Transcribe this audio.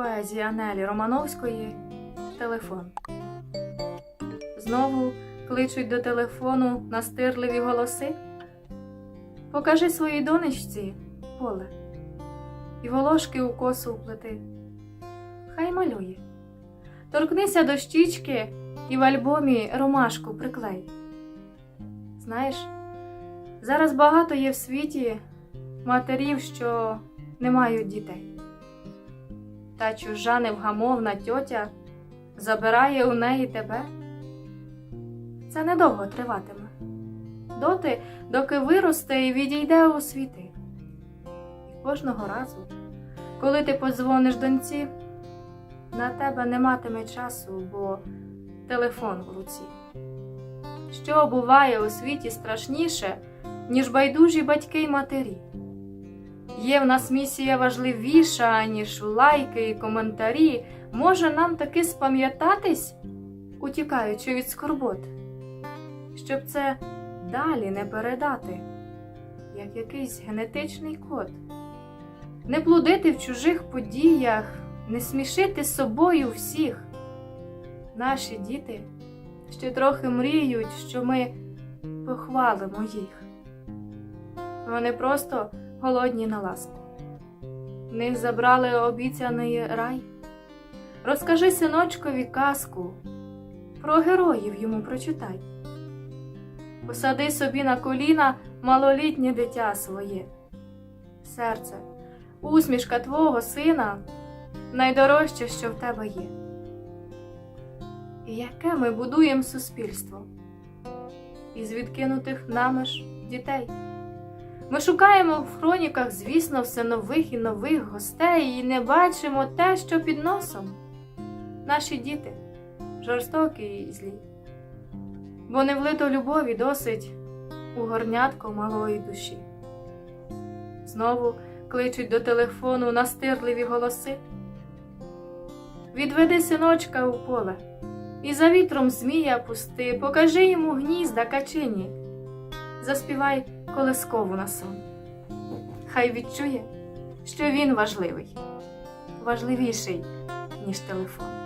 поезії Анелі Романовської Телефон. Знову кличуть до телефону настирливі голоси. Покажи своїй донечці поле і волошки у косу вплети. Хай малює. Торкнися до щічки і в альбомі ромашку приклей. Знаєш, зараз багато є в світі матерів, що не мають дітей. Та чужа невгамовна тьотя забирає у неї тебе. Це недовго триватиме. Доти, доки виросте і відійде у світи. І кожного разу, коли ти подзвониш доньці, на тебе не матиме часу, бо телефон в руці. Що буває у світі страшніше, ніж байдужі батьки й матері? Є в нас місія важливіша, ніж лайки і коментарі. Може нам таки спам'ятатись, утікаючи від скорбот, щоб це далі не передати, як якийсь генетичний код, не блудити в чужих подіях, не смішити собою всіх. Наші діти ще трохи мріють, що ми похвалимо їх. Вони просто голодні на ласку. В них забрали обіцяний рай. Розкажи синочкові казку, про героїв йому прочитай. Посади собі на коліна малолітнє дитя своє. Серце, усмішка твого сина найдорожче, що в тебе є. І яке ми будуємо суспільство із відкинутих нами ж дітей. Ми шукаємо в хроніках, звісно, все нових і нових гостей і не бачимо те, що під носом. Наші діти жорстокі і злі, бо не влито любові досить у горнятко малої душі. Знову кличуть до телефону настирливі голоси. Відведи синочка у поле і за вітром змія пусти, покажи йому гнізда качині, заспівай колискову на сон. Хай відчує, що він важливий, важливіший, ніж телефон.